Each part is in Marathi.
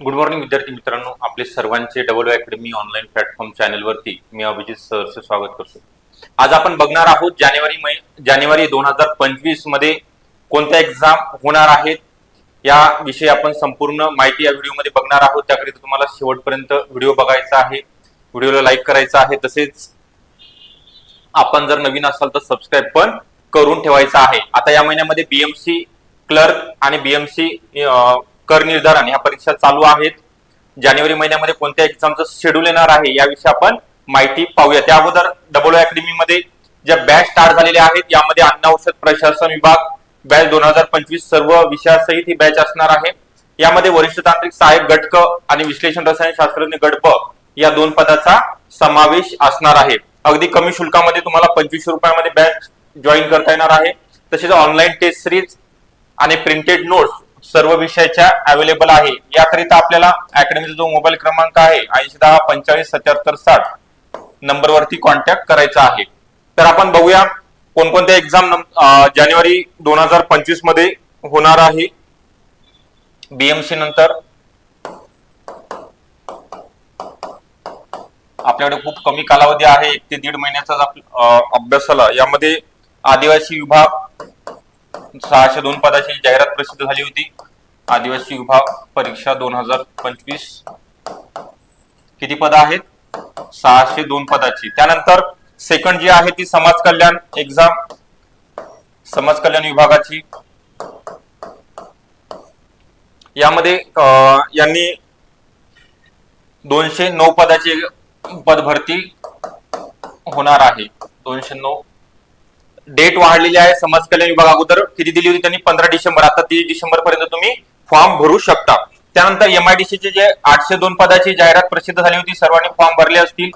गुड मॉर्निंग विद्यार्थी मित्रांनो. आपले सर्वांचे डबल अकॅडमी ऑनलाईन प्लॅटफॉर्म चॅनलवरती मी अभिजित सरचे स्वागत करतो. आज आपण बघणार आहोत जानेवारी मै जानेवारी दोन हजार पंचवीसमध्ये कोणत्या एक्झाम होणार आहेत या विषयी आपण संपूर्ण माहिती या व्हिडिओमध्ये बघणार आहोत. त्याकरिता तुम्हाला शेवटपर्यंत व्हिडिओ बघायचा आहे व्हिडिओला लाईक करायचा आहे तसेच आपण जर नवीन असाल तर सबस्क्राईब पण करून ठेवायचा आहे. आता या महिन्यामध्ये बीएमसी क्लर्क आणि बीएमसी कर निर्धारण ह्या परीक्षा चालू आहेत. जानेवारी महिन्यामध्ये कोणत्या एक्झामचं शेड्यूल येणार आहे याविषयी आपण माहिती पाहूया. त्या अगोदर डबल अकॅडमीमध्ये ज्या बॅच स्टार्ट झालेल्या आहेत यामध्ये अन्न औषध प्रशासन विभाग बॅच दोन हजार पंचवीस सर्व विषयासहित ही बॅच असणार आहे. यामध्ये वरिष्ठ तांत्रिक सहाय्यक गटक आणि विश्लेषण रसायन शास्त्रज्ञ गटप या दोन पदाचा समावेश असणार आहे. अगदी कमी शुल्कामध्ये तुम्हाला पंचवीसशे रुपयामध्ये बॅच जॉईन करता येणार आहे. तसेच ऑनलाईन टेस्ट सिरीज आणि प्रिंटेड नोट्स सर्व विषयाच्या अवेलेबल आहे. याकरिता आपल्याला अकॅडमीचा जो मोबाईल क्रमांक आहे ऐंशी दहा पंचेचाळीस सत्याहत्तर साठ नंबरवरती कॉन्टॅक्ट करायचा आहे. तर आपण बघूया कोणकोणत्या एक्झाम जानेवारी दोन हजार पंचवीसमध्ये होणार आहे. बीएमसी नंतर आपल्याकडे खूप कमी कालावधी आहे. एक ते दीड महिन्याचा अभ्यासाला. यामध्ये आदिवासी विभाग सहाशे दोन पदाची जाहिरात प्रसिद्ध झाली होती. आदिवासी विभाग परीक्षा दोन हजार पंचवीस. किती पद आहेत? सहाशे दोन पदाची. त्यानंतर सेकंड जी आहे ती समाज कल्याण एक्झाम समाज कल्याण विभागाची. यामध्ये यांनी दोनशे नऊ पदाची पद भरती होणार आहे. दोनशे नऊ डेट वाढलेली आहे. समाज कल्याण विभाग अगोदर किती दिली होती त्यांनी? पंधरा डिसेंबर. आता तीस डिसेंबर पर्यंत तुम्ही फॉर्म भरू शकता. त्यानंतर एमआयडीसीचे जे आठशे दोन पदाची जाहिरात प्रसिद्ध झाली होती सर्वांनी फॉर्म भरले असतील.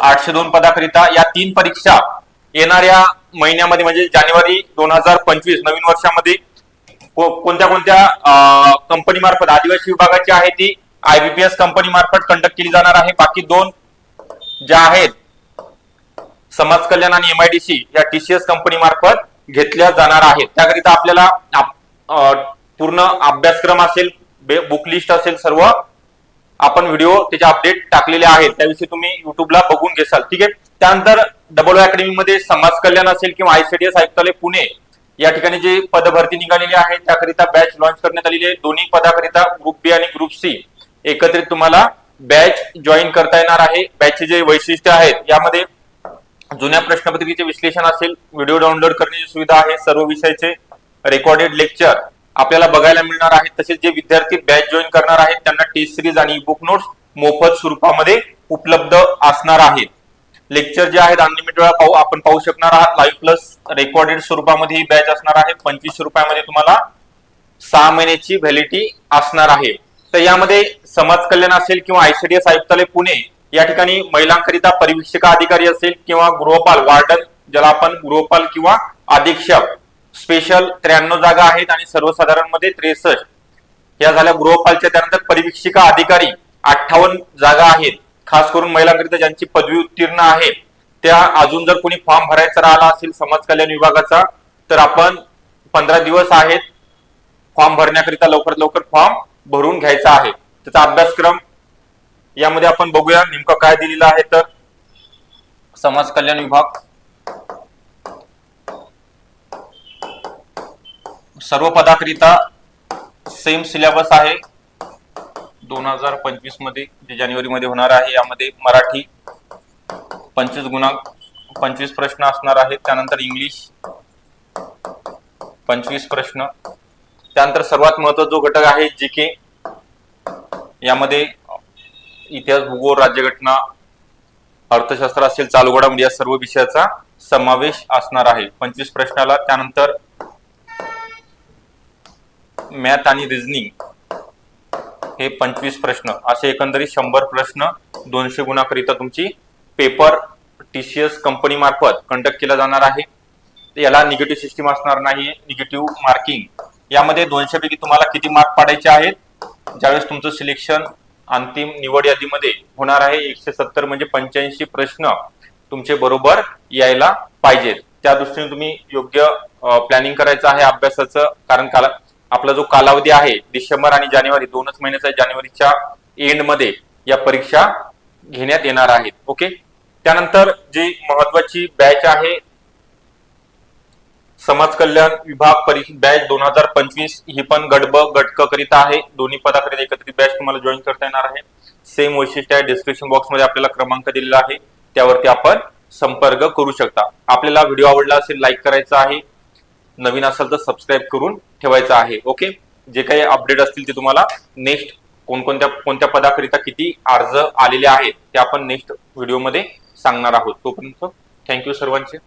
आठशे दोन पदाकरिता या तीन परीक्षा येणाऱ्या महिन्यामध्ये म्हणजे जानेवारी दोन हजार पंचवीस नवीन वर्षामध्ये कोणत्या कोणत्या कंपनी मार्फत आदिवासी विभागाची आहे ती आयबीपीएस कंपनी मार्फत कंडक्ट केली जाणार आहे. बाकी दोन ज्या आहेत समाज कल्याण आणि एमआयडीसी या टीसीएस कंपनी मार्फत घेतल्या जाणार आहेत. त्याकरिता आपल्याला पूर्ण अभ्यासक्रम असेल बुक लिस्ट असेल सर्व आपण व्हिडिओ त्याचे अपडेट टाकलेले आहेत. त्याविषयी तुम्ही युट्यूबला बघून घेसाल. ठीक आहे? त्यानंतर डबल अकॅडमी मध्ये समाज कल्याण असेल किंवा आयसीडीएस आयुक्तालय पुणे या ठिकाणी जे पदभरती निघालेली आहे त्याकरिता बॅच लॉन्च करण्यात आलेली आहे. दोन्ही पदाकरिता ग्रुप बी आणि ग्रुप सी एकत्रित तुम्हाला बॅच जॉईन करता येणार आहे. बॅचचे जे वैशिष्ट्य आहेत यामध्ये जुन्या प्रश्नपत्रिकेचे विश्लेषण असेल व्हिडिओ डाउनलोड करण्याची सुविधा आहे सर्व विषयाचे रेकॉर्डेड लेक्चर आपल्याला बघायला मिळणार आहेत. तसेच जे विद्यार्थी बॅच जॉईन करणार आहेत त्यांना टेस्ट सिरीज आणि बुक नोट्स मोफत स्वरूपामध्ये उपलब्ध असणार आहेत. लेक्चर जे आहेत अनलिमिटेड वेळा पाहू आपण पाहू शकणार आहात. लाईव्ह प्लस रेकॉर्डेड स्वरूपामध्ये ही बॅच असणार आहे. पंचवीसशे रुपयामध्ये तुम्हाला सहा महिन्याची व्हॅलिटी असणार आहे. तर यामध्ये समाज कल्याण असेल किंवा आयसीडीएस आयुक्तालय पुणे या ठिकाणी महिलांकरिता परिवीक्षिका अधिकारी असेल किंवा गृहपाल वार्डन ज्याला आपण गृहपाल किंवा अधीक्षक स्पेशल त्र्याण्णव जागा आहेत आणि सर्वसाधारणमध्ये त्रेसष्ट. या झाल्या गृहपालच्या त्यानंतर परिवीक्षिका अधिकारी अठ्ठावन्न जागा आहेत. खास करून महिलांकरिता ज्यांची पदवी उत्तीर्ण आहे त्या अजून जर कोणी फॉर्म भरायचा राहिला असेल समाज कल्याण विभागाचा तर आपण पंधरा दिवस आहेत फॉर्म भरण्याकरिता लवकरात लवकर फॉर्म भरून घ्यायचा आहे. त्याचा अभ्यासक्रम यामध्ये आपण बघूया नेमकं काय दिलेलं आहे तर. समाज कल्याण विभाग. सर्व पदाकरिता सेम सिलेबस आहे. दोन हजार पंचवीसमध्ये जे जानेवारी मध्ये होणार आहे यामध्ये मराठी पंचवीस गुणांक पंचवीस प्रश्न असणार आहेत. त्यानंतर इंग्लिश पंचवीस प्रश्न. त्यानंतर सर्वात महत्त्वाचा जो घटक आहे जी के यामध्ये इतिहास भूगोल राज्यघटना अर्थशास्त्र असेल चालू घडामोडी या सर्व विषयाचा समावेश असणार आहे. पंचवीस प्रश्नाला त्यानंतर मॅथ आणि रिझनिंग हे पंचवीस प्रश्न. असे एकंदरीत शंभर प्रश्न दोनशे गुणाकरिता तुमची पेपर टीसीएस कंपनी मार्फत कंडक्ट केला जाणार आहे. याला निगेटिव्ह सिस्टीम असणार नाही निगेटिव्ह मार्किंग यामध्ये दोनशे पैकी तुम्हाला किती मार्क पाडायचे आहेत? ज्यावेळेस तुमचं सिलेक्शन अंतिम निवड यादीमध्ये होणार आहे एकशे सत्तर म्हणजे पंच्याऐंशी प्रश्न तुमचे बरोबर यायला पाहिजेत. त्या दृष्टीने तुम्ही योग्य प्लॅनिंग करायचं आहे अभ्यासाचं कारण काला आपला जो कालावधी आहे डिसेंबर आणि जानेवारी दोनच महिन्याचा जानेवारीच्या एंडमध्ये या परीक्षा घेण्यात येणार आहेत. ओके? त्यानंतर जी महत्वाची बॅच आहे समाज कल्याण विभाग परीक्षा बॅच दोन हजार पंचवीस ही पण गडब गटक करीता आहे. दोन्ही पदाकरिता एकत्रित बॅच तुम्हाला जॉईन करता येणार आहे. सेम वैशिष्ट्य आहे. डिस्क्रिप्शन बॉक्समध्ये आपल्याला क्रमांक दिलेला आहे. त्यावरती आपण संपर्क करू शकता. आपल्याला व्हिडिओ आवडला असेल लाईक करायचा आहे. नवीन असेल तर सबस्क्राईब करून ठेवायचं आहे. ओके जे काही अपडेट असतील ते तुम्हाला नेक्स्ट कोणकोणत्या कोणत्या पदाकरिता किती अर्ज आलेले आहेत ते आपण नेक्स्ट व्हिडिओमध्ये सांगणार आहोत. तोपर्यंत थँक्यू सर्वांचे.